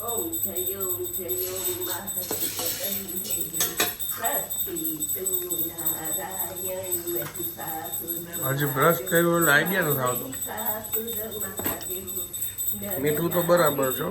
ઓમ જય ઓમ જય ઓમ હજી બ્રશ કર્યું એટલે આઈડિયા નથી આવતો. મીઠું તો બરાબર છો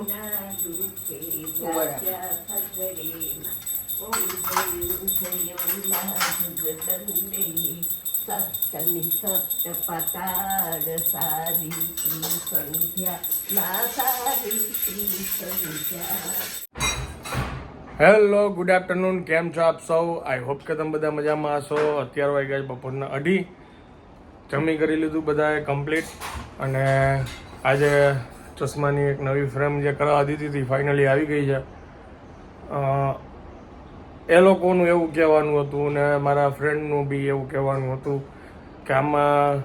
હેલો ગુડ આફ્ટરનૂન કેમ છો આપ સૌ? આઈ હોપ કે તમે બધા મજામાં હશો. અત્યાર વાગ્યા બપોરના અઢી. જમી કરી લીધું બધાએ કમ્પ્લીટ અને આજે ચશ્માની એક નવી ફ્રેમ જે કરાવવા દીધી હતી ફાઇનલી આવી ગઈ છે. એ લોકોનું એવું કહેવાનું હતું ને મારા ફ્રેન્ડનું બી એવું કહેવાનું હતું કે આમાં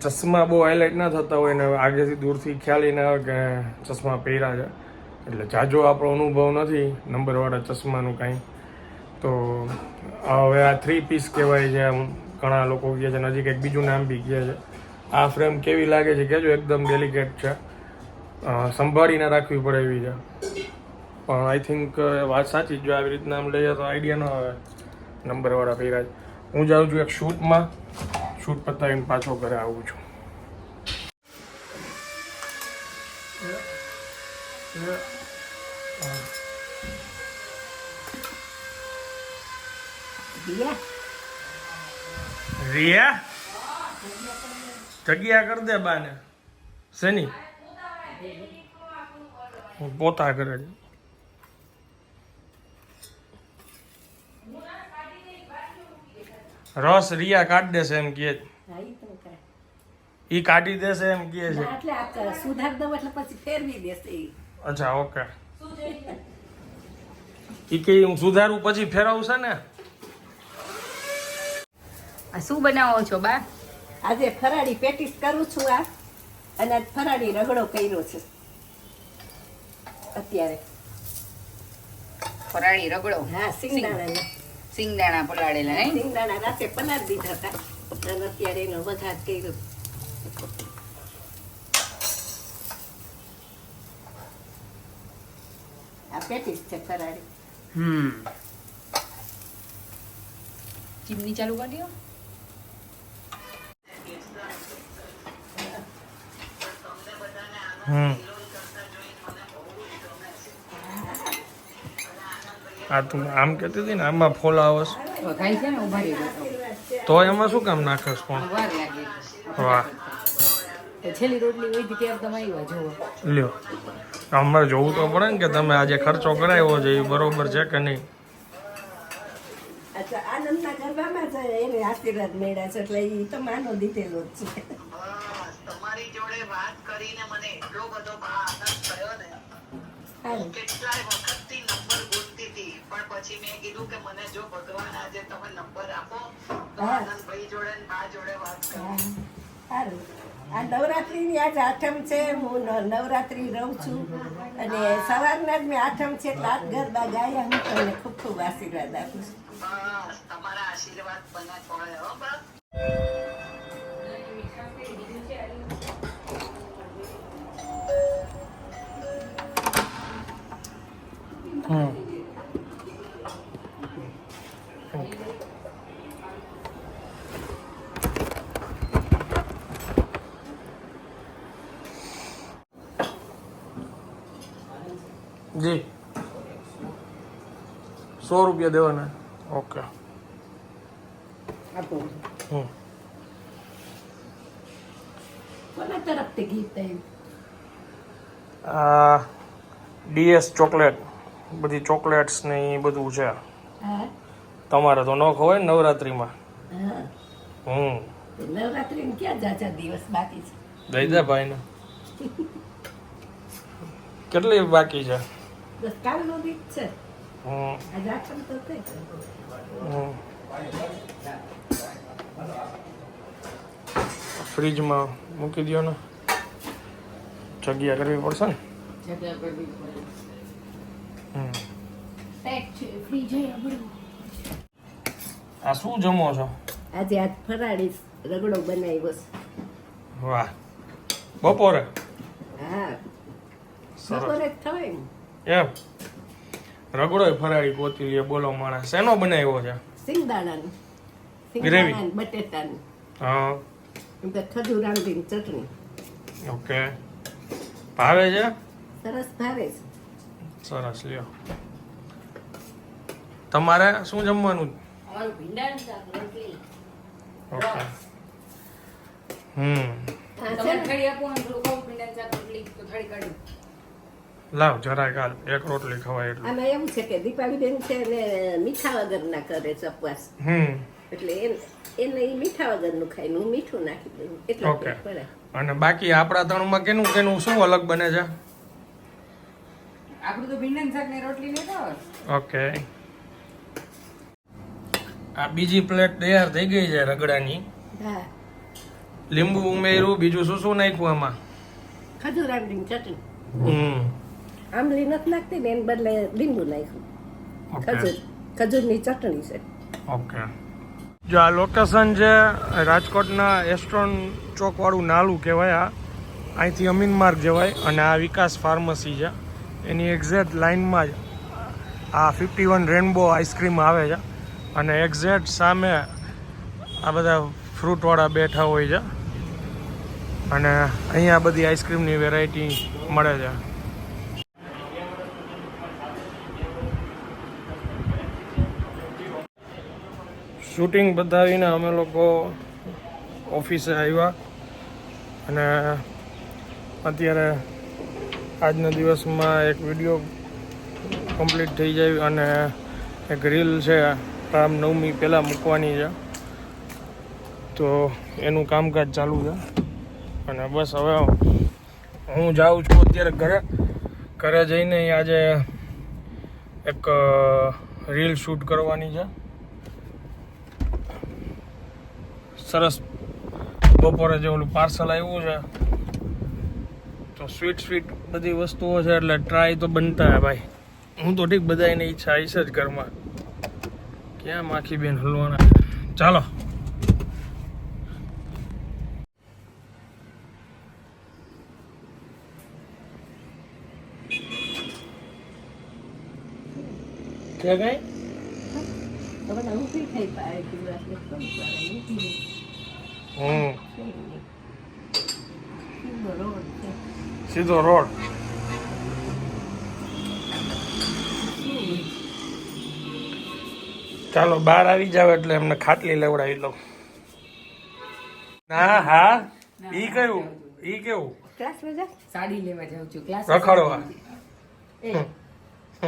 ચશ્મા બહુ હાઇલાઇટ ના થતા હોય ને આગેથી દૂરથી ખ્યાલ ના આવે કે ચશ્મા પહેર્યા છે. એટલે જાજો આપણો અનુભવ નથી નંબરવાળા ચશ્માનું કાંઈ. તો હવે આ થ્રી પીસ કહેવાય છે ઘણા લોકો કહે છે, નજીક એક બીજું નામ બી કહે છે. આ ફ્રેમ કેવી લાગે છે, કહેજો, એકદમ ડેલિકેટ છે. સંભાળીને રાખવી પડે એવી છે. પણ આઈ થિંક વાત સાચી જો આવી રીતના આમ લઈએ તો આઈડિયા ન આવે. નંબરવાળા પહેર્યા છે હું જાઉં છું એક શૂટમાં શૂટ પતાવીને પાછો ઘરે આવું છું. રિયા? જગ્યા કર દે બાને. શેની? હું પોતા કરે છે રસ રિયા કાઢી દેશે એમ કે ઈ તો કાંઈ. ઈ કાઢી દેશે એમ કે છે. એટલે આ સુધાર દઉં એટલે પછી ફેરવી દેશે ઈ. અચ્છા ઓકે. ઈ કે હું સુધારું પછી ફેરવશે ને? આ શું બનાવો છો બા? આજે ફરાળી પેટીસ કરું છું આ અને આજ ફરાળી રગડો કર્યો છે. અત્યારે. ફરાળી રગડો. હા સિંગદાણા સિંગદાણા પલાળેલા નહીં? સિંગદાણા રાતે પલાળી દીધા હતા. અને અત્યારે એનો વધાર કર્યો. આ પેટીસ છે ફરાળી. હમ. ચીમની ચાલુ કરી દો. હમ. આ તું આમ કહેતી હતી ને આમાં ઊભા રહી તો એમાં શું કામ નાખસ પણ વાહ. છેલ્લી રોટલી હોય ત્યારે તમે આવ્યા લ્યો. અમારે જોવું તો પડે ને કે તમે આજે ખર્ચો કરાવ્યો છે એ બરોબર છે કે નહીં? અચ્છા આનંદના ગરબામાં જ એને આશીર્વાદ મળ્યા છે એટલે એ તો માનો દીધેલો જ છે. તમારી જોડે વાત કરીને મને એટલો બધો આનંદ થયો ને. કેટલાય વખતથી નંબર ગોતતી હતી પણ પછી મેં કીધું કે મને જો ભગવાન આજે તમે નંબર આપો તો. આનંદભાઈ જોડે ને બા જોડે વાત કરું. સારું. આ નવરાત્રિની આજ આઠમ છે હું નવરાત્રિ રહું છું. અને સવારના જ મેં આઠમ છે એટલે ગરબા ગાયા હું તમને ખૂબ ખૂબ આશીર્વાદ આપું છું. બસ તમારા આશીર્વાદ મને હોય હો બા હમ જી સો રૂપિયા દેવાના. ઓકે. હમ. કોના તરફથી ગીત આ ડીએસ ચોકલેટ. બધી ચોકલેટ્સ ને એ બધું છે. હા. તમારે તો ન ખવાય ને નવરાત્રિમાં. હા. હમ. નવરાત્રિને ક્યાં જાજા દિવસ બાકી છે? દઈ દે ભાઈને. કેટલી બાકી છે? કાલનો દીપ છે. ફ્રીજમાં મૂકી દો ને. જગ્યા કરવી પડશે ને? આ શું જમો છો? આજે આજ ફરાળી રગડો બનાવ્યો છે. વાહ. બપોરે? હા. બપોરે જ ખવાય એમ? રગડોય ફરાળી લે બોલો માણસ. શેનો બનાવ્યો છે? સિંગદાણાની. બટેટાની. હા. એમ ખજૂર આંબલીની ચટણી. ઓકે. ભાવે છે? સરસ ભાવે છે. સરસ લ્યો. તમારે શું જમવાનું? અમારું ભીંડાનું શાક રોટલી. ઓકે. હમ. લાવ જરાય કાલ એક રોટલી ખવાય એટલે. આમાં એવું છે કે દીપાળીબેન છે ને મીઠા વગરના કરે છે ઉપવાસ. હમ. એટલે એને એ મીઠા વગરનું ખાય ને હું મીઠું નાખી દઉં. એટલે ઓકે. અને બાકી આપણા ત્રણમાં કેનું કેનું શું અલગ બને છે? આપણું તો ભીંડન શાક ને રોટલી ખાવ ઓકે. આ બીજી પ્લેટ તૈયાર થઈ ગઈ છે રગડાની. હા. લીંબુ ઉમેર્યું બીજું શું શું નાખ્યું આમાં? ખજૂર આંબલીની ચટણી. હમ. આંબલી નથી નાખતી ને એને બદલે લીંબુ નાખ્યું. ખજૂર. ખજૂરની ચટણી છે. ઓકે જો આ લોકેશન છે રાજકોટના એસ્ટ્રોન ચોકવાળું નાલું કહેવાય આ. અહીંથી અમીન માર્ગ જવાય અને આ વિકાસ ફાર્મસી છે. એની એક્ઝેક્ટ લાઇનમાં જ આ ફિફ્ટી વન રેનબો આઈસ્ક્રીમ આવે છે. અને એક્ઝેક્ટ સામે આ બધા ફ્રૂટવાળા બેઠા હોય છે. અને અહીંયા બધી આઈસ્ક્રીમની વેરાયટી મળે છે. શૂટિંગ બતાવીને અમે લોકો ઓફિસે આવ્યા. અને અત્યારે આજના દિવસમાં એક વીડિયો કમ્પ્લીટ થઈ જાય અને એક રીલ છે, રામનવમી પહેલાં મૂકવાની છે. તો એનું કામકાજ ચાલુ છે. અને બસ હવે હું જાઉં છું અત્યારે ઘરે. ઘરે જઈને આજે એક રીલ શૂટ કરવાની છે. સરસ બપોરે જે ઓલું પાર્સલ આવ્યું છે, તો સ્વીટ સ્વીટ બધી વસ્તુઓ છે એટલે ટ્રાય તો બનતા હે ભાઈ. હું તો ઠીક બધાને ઈચ્છા હશે જ ઘરમાં. ક્યાં માખી બેન હલવાના? ચાલો. કે કઈ સીધો રોડ સીધો રોડ ચાલો બહાર આવી જાવ એટલે એમને ખાટલી લેવડાવી દઉં. ના હા? ઈ કયું ઈ કેવું? ક્લાસ સાડી લેવા જાઉં છું ક્લાસ રખડવા.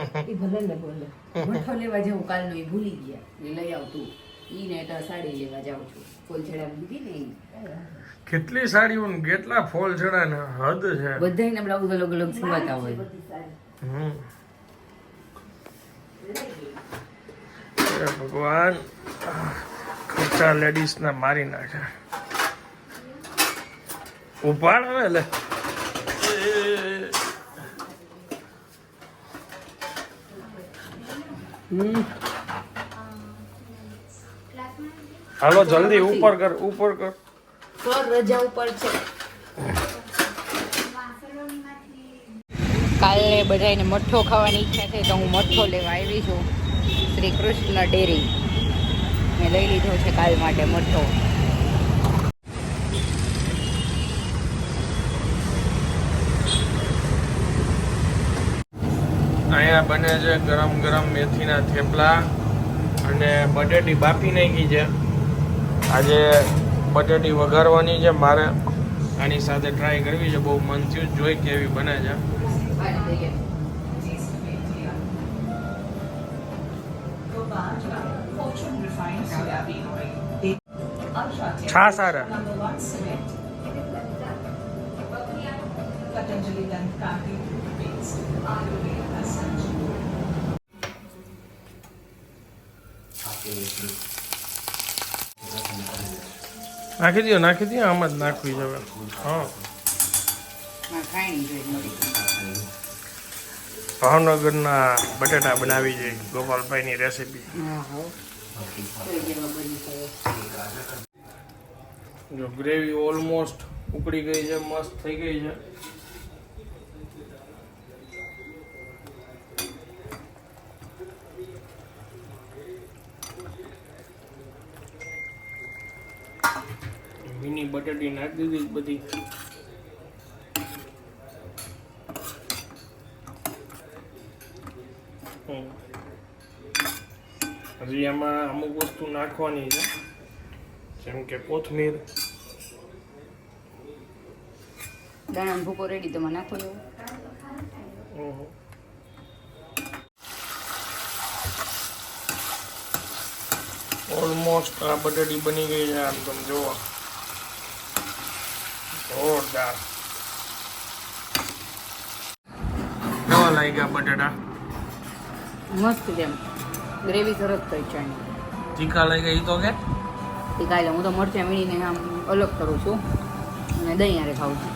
એ ભલે ને ભલે. મઠો લેવા જાઉં કાલનો એ ભૂલી ગયા. એ લઈ આવતું ઈ ને તો સાડી લેવા જાઉં છું. ફૂલછડા લીધી ને. કેટલી સાડીઓ ને કેટલા ફોલ ચડા ને હદ છે. બધાયના બ્લાઉઝ અલગ અલગ સીવાતા હોય. હમ. ભગવાન. ખર્ચા લેડીઝ ના મારી નાખે ઉપાડ આવે લે એ. હાલો જલ્દી ઉપર કર ઉપર કર. સર રજા ઉપર છે. કાલે બધાને મઠ્ઠો ખાવાની ઈચ્છા છે તો હું મઠ્ઠો લેવા આવી છું. શ્રી કૃષ્ણ ડેરી. મેં લઈ લીધો છે કાલ માટે મઠ્ઠો. અહીંયા બને છે ગરમ ગરમ મેથીના થેપલા અને બટેટી બાફી નાખી છે. આજે બટેટી વઘારવાની છે મારે આની સાથે ટ્રાય કરવી છે બહુ મન થયું જોઈ કેવી બને છે. છા સારા. નાખી દો નાખી દો આમ જ નાખવી હવે. હા. ભાવનગરના બટેટા બનાવી છે, ગોપાલભાઈની રેસીપી. જો ગ્રેવી ઓલમોસ્ટ ઉકળી ગઈ છે, મસ્ત થઈ ગઈ છે. મિની બટાટી નાખી દીધી બધી. હજી એમાં અમુક વસ્તુ નાખવાની છે. જેમ કે કોથમીર. દાણા ભૂકો રેડી તમે નાખો એવું. ઓલમોસ્ટ આ બટાટી બની ગઈ છે આમ તમે જુઓ જોરદાર. કેવા લાગ્યા બટેટા? મસ્ત જેમ ગ્રેવી સરસ થઈ છે તીખા લાગ્યા ગઈ તો કે? તીખા એટલે હું તો મરચાં મીણીને આમ અલગ કરું છું. અને દહીં યારે ખાઉં છું.